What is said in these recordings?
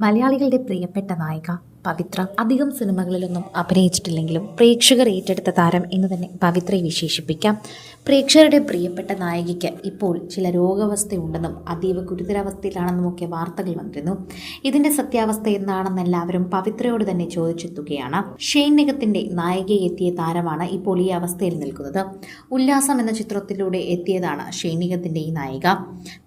മലയാളികളുടെ പ്രിയപ്പെട്ട നായിക. പവിത്ര. അധികം സിനിമകളിലൊന്നും അഭിനയിച്ചിട്ടില്ലെങ്കിലും പ്രേക്ഷകർ ഏറ്റെടുത്ത താരം എന്ന് തന്നെ പവിത്രയെ വിശേഷിപ്പിക്കാം. പ്രേക്ഷകരുടെ പ്രിയപ്പെട്ട നായികയ്ക്ക് ഇപ്പോൾ ചില രോഗാവസ്ഥയുണ്ടെന്നും അതീവ ഗുരുതരാവസ്ഥയിലാണെന്നുമൊക്കെ വാർത്തകൾ വന്നിരുന്നു. ഇതിന്റെ സത്യാവസ്ഥ എന്താണെന്ന് എല്ലാവരും പവിത്രയോട് തന്നെ ചോദിച്ചെത്തുകയാണ്. ഷെയ്ൻ നിഗത്തിന്റെ നായികയെ എത്തിയ താരമാണ് ഇപ്പോൾ ഈ അവസ്ഥയിൽ നിൽക്കുന്നത്. ഉല്ലാസം എന്ന ചിത്രത്തിലൂടെ എത്തിയതാണ് ഷെയ്ൻ നിഗത്തിന്റെ ഈ നായിക.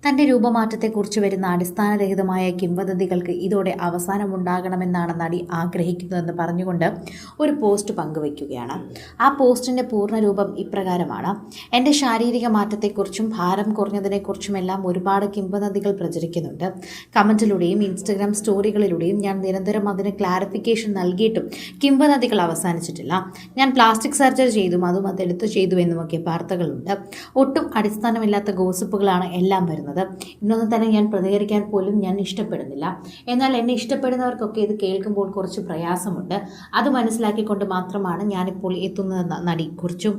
തന്റെ രൂപമാറ്റത്തെക്കുറിച്ച് വരുന്ന അടിസ്ഥാനരഹിതമായ കിംവദന്തികൾക്ക് ഇതോടെ അവസാനമുണ്ടാകണമെന്നാണ് നടി ആഗ്രഹിക്കുന്നതെന്ന് പറഞ്ഞുകൊണ്ട് ഒരു പോസ്റ്റ് പങ്കുവയ്ക്കുകയാണ്. ആ പോസ്റ്റിന്റെ പൂർണരൂപം ഇപ്രകാരമാണ്. എന്റെ ശാരീരിക മാറ്റത്തെക്കുറിച്ചും ഭാരം കുറഞ്ഞതിനെക്കുറിച്ചുമെല്ലാം ഒരുപാട് കിംവദന്തികൾ പ്രചരിക്കുന്നുണ്ട്. കമന്റിലൂടെയും ഇൻസ്റ്റഗ്രാം സ്റ്റോറികളിലൂടെയും ഞാൻ നിരന്തരം അതിന് ക്ലാരിഫിക്കേഷൻ നൽകിയിട്ടും കിംവദന്തികൾ അവസാനിച്ചിട്ടില്ല. ഞാൻ പ്ലാസ്റ്റിക് സർജറി ചെയ്തു അതും അതെടുത്തു ചെയ്തു എന്നുമൊക്കെ വാർത്തകളുണ്ട്. ഒട്ടും അടിസ്ഥാനമില്ലാത്ത ഗോസിപ്പുകളാണ് എല്ലാം വരുന്നത്. ഇന്നൊന്നും തന്നെ ഞാൻ പ്രതികരിക്കാൻ പോലും ഞാൻ ഇഷ്ടപ്പെടുന്നില്ല. എന്നാൽ എന്നെ ഇഷ്ടപ്പെടുന്നവർക്കൊക്കെ ഇത് കേൾക്കുമ്പോൾ കുറച്ച് പ്രയാസമുണ്ട്. അത് മനസ്സിലാക്കിക്കൊണ്ട് മാത്രമാണ് ഞാനിപ്പോൾ എത്തുന്നതെന്ന് നടി കുറിച്ചു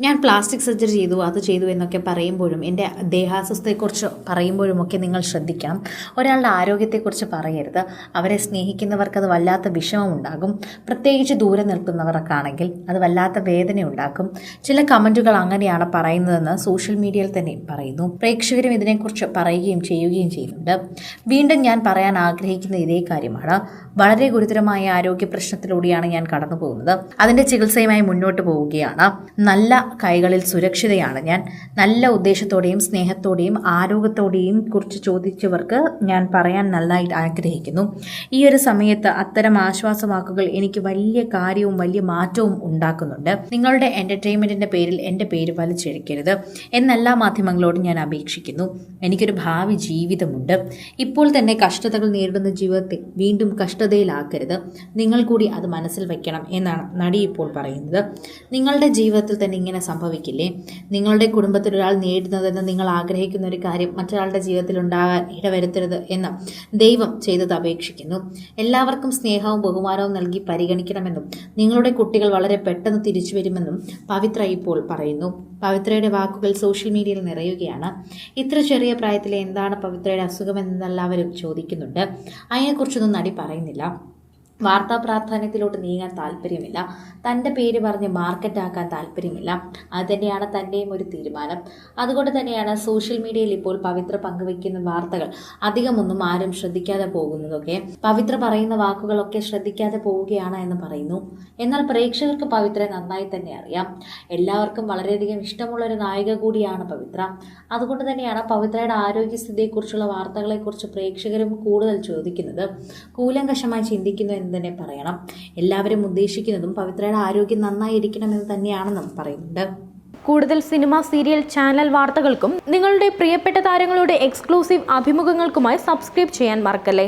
ഞാൻ പ്ലാസ്റ്റിക് സർജറി ചെയ്തു അത് ചെയ്തു എന്നൊക്കെ പറയുമ്പോഴും എന്റെ ദേഹാസ്വസ്ഥയെക്കുറിച്ച് പറയുമ്പോഴുമൊക്കെ നിങ്ങൾ ശ്രദ്ധിക്കാം. ഒരാളുടെ ആരോഗ്യത്തെക്കുറിച്ച് പറയരുത്. അവരെ സ്നേഹിക്കുന്നവർക്ക് അത് വല്ലാത്ത വിഷമമുണ്ടാകും. പ്രത്യേകിച്ച് ദൂരെ നിൽക്കുന്നവർക്കാണെങ്കിൽ അത് വല്ലാത്ത വേദന ഉണ്ടാക്കും ചില കമന്റുകൾ അങ്ങനെയാണ് പറയുന്നതെന്ന് സോഷ്യൽ മീഡിയയിൽ തന്നെ പറയുന്നു. പ്രേക്ഷകരും ഇതിനെക്കുറിച്ച് പറയുകയും ചെയ്യുകയും ചെയ്യുന്നുണ്ട്. വീണ്ടും ഞാൻ പറയാൻ ആഗ്രഹിക്കുന്ന ഇതേ കാര്യമാണ്. വളരെ ഗുരുതരമായ ആരോഗ്യ പ്രശ്നത്തിലൂടെയാണ് ഞാൻ കടന്നു പോകുന്നത് അതിന്റെ ചികിത്സയുമായി മുന്നോട്ട് പോവുകയാണ്. നല്ല കൈകളിൽ സുരക്ഷിതയാണ് ഞാൻ. നല്ല ഉദ്ദേശത്തോടെയും സ്നേഹത്തോടെയും ആരോഗ്യത്തോടെയും കുറിച്ച് ചോദിച്ചവർക്ക് ഞാൻ പറയാൻ നന്നായിട്ട് ആഗ്രഹിക്കുന്നു. ഈ ഒരു സമയത്ത് അത്തരം ആശ്വാസവാക്കുകൾ എനിക്ക് വലിയ കാര്യവും വലിയ മാറ്റവും ഉണ്ടാക്കുന്നുണ്ട്. നിങ്ങളുടെ എന്റർടൈൻമെന്റിന്റെ പേരിൽ എന്റെ പേര് വലിച്ചെടുക്കരുത് എന്നെല്ലാ മാധ്യമങ്ങളോടും ഞാൻ അപേക്ഷിക്കുന്നു. എനിക്കൊരു ഭാവി ജീവിതമുണ്ട്. ഇപ്പോൾ തന്നെ കഷ്ടതകൾ നേരിടുന്ന ജീവിതത്തെ വീണ്ടും കഷ്ടതയിലാക്കരുത്. നിങ്ങൾ കൂടി അത് മനസ്സിൽ വയ്ക്കണം എന്നാണ് നടി ഇപ്പോൾ പറയുന്നത്. നിങ്ങളുടെ ജീവിതത്തിൽ തന്നെ ഇങ്ങനെ സംഭവിക്കില്ലേ? നിങ്ങളുടെ കുടുംബത്തിൽ ഒരാൾ നേടുന്നതെന്ന് നിങ്ങൾ ആഗ്രഹിക്കുന്ന ഒരു കാര്യം മറ്റൊരാളുടെ ജീവിതത്തിൽ ഉണ്ടാകാൻ ഇടവരുത്തരുത് എന്ന് ദൈവം ചെയ്തത് അപേക്ഷിക്കുന്നു. എല്ലാവർക്കും സ്നേഹവും ബഹുമാനവും നൽകി പരിഗണിക്കണമെന്നും നിങ്ങളുടെ കുട്ടികൾ വളരെ പെട്ടെന്ന് തിരിച്ചു വരുമെന്നും പവിത്ര ഇപ്പോൾ പറയുന്നു. പവിത്രയുടെ വാക്കുകൾ സോഷ്യൽ മീഡിയയിൽ നിറയുകയാണ്. ഇത്ര ചെറിയ പ്രായത്തിലെ എന്താണ് പവിത്രയുടെ അസുഖമെന്ന് എല്ലാവരും ചോദിക്കുന്നുണ്ട്. അതിനെക്കുറിച്ചൊന്നും നടി പറയുന്നില്ല. വാർത്താ പ്രാധാന്യത്തിലോട്ട് നീങ്ങാൻ താല്പര്യമില്ല തന്റെ പേര് പറഞ്ഞ് മാർക്കറ്റാക്കാൻ താല്പര്യമില്ല അത് തന്നെയാണ് തന്റെയും ഒരു തീരുമാനം. അതുകൊണ്ട് തന്നെയാണ് സോഷ്യൽ മീഡിയയിൽ ഇപ്പോൾ പവിത്ര പങ്കുവയ്ക്കുന്ന വാർത്തകൾ അധികമൊന്നും ആരും ശ്രദ്ധിക്കാതെ പോകുന്നതൊക്കെ. പവിത്ര പറയുന്ന വാക്കുകളൊക്കെ ശ്രദ്ധിക്കാതെ പോവുകയാണ് എന്ന് പറയുന്നു. എന്നാൽ പ്രേക്ഷകർക്ക് പവിത്രയെ നന്നായി തന്നെ അറിയാം. എല്ലാവർക്കും വളരെയധികം ഇഷ്ടമുള്ള ഒരു നായിക കൂടിയാണ് പവിത്ര. അതുകൊണ്ട് തന്നെയാണ് പവിത്രയുടെ ആരോഗ്യസ്ഥിതിയെക്കുറിച്ചുള്ള വാർത്തകളെക്കുറിച്ച് പ്രേക്ഷകരും കൂടുതൽ ചോദിക്കുന്നത്. കൂലങ്കഷമായി ചിന്തിക്കുന്നു എന്ന് തന്നെ പറയണം. എല്ലാവരും ഉദ്ദേശിക്കുന്നതും പവിത്രയുടെ ആരോഗ്യം നന്നായി എന്ന് തന്നെയാണെന്നും പറയുന്നുണ്ട്. കൂടുതൽ സിനിമ സീരിയൽ ചാനൽ വാർത്തകൾക്കും നിങ്ങളുടെ പ്രിയപ്പെട്ട താരങ്ങളുടെ എക്സ്ക്ലൂസീവ് അഭിമുഖങ്ങൾക്കുമായി സബ്സ്ക്രൈബ് ചെയ്യാൻ മറക്കല്ലേ?